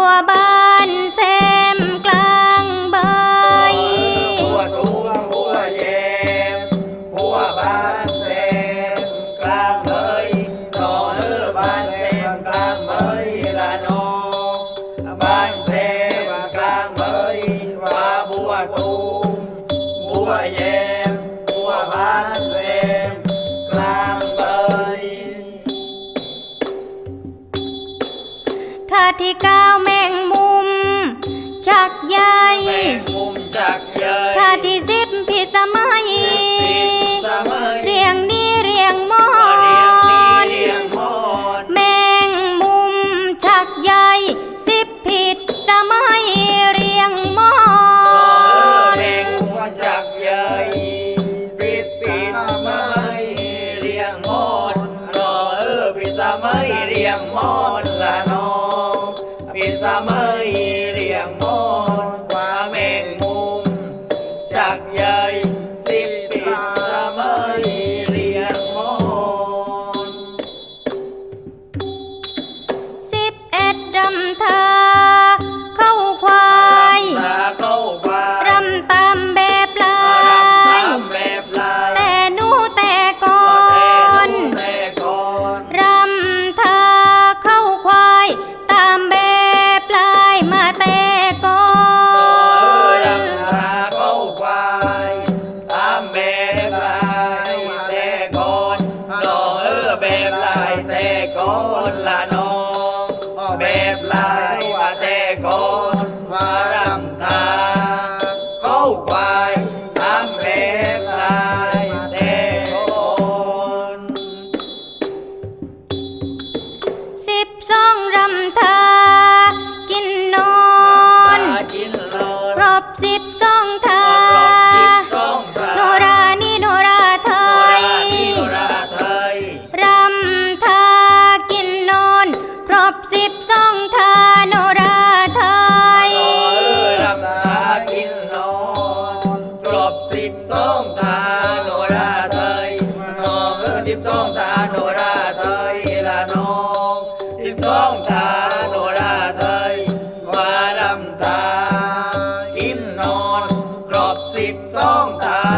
ทั่วบ้านเซมกลางใบ ทั่วทุ่งทั่วเยมทั่วบ้านเซมกลางใบต่อเนื้อบ้านเซมกลางใบละนองบ้านเซมกลางใบยว่าบัวทุ่งบัวเยมบัวบ้านเซมกลางใบยท่าที่เก้าแงมุม จักใหญ่แมงมุมจากใหญ่ ข้าที่สิบผิดสมัย red light. สิบสองตา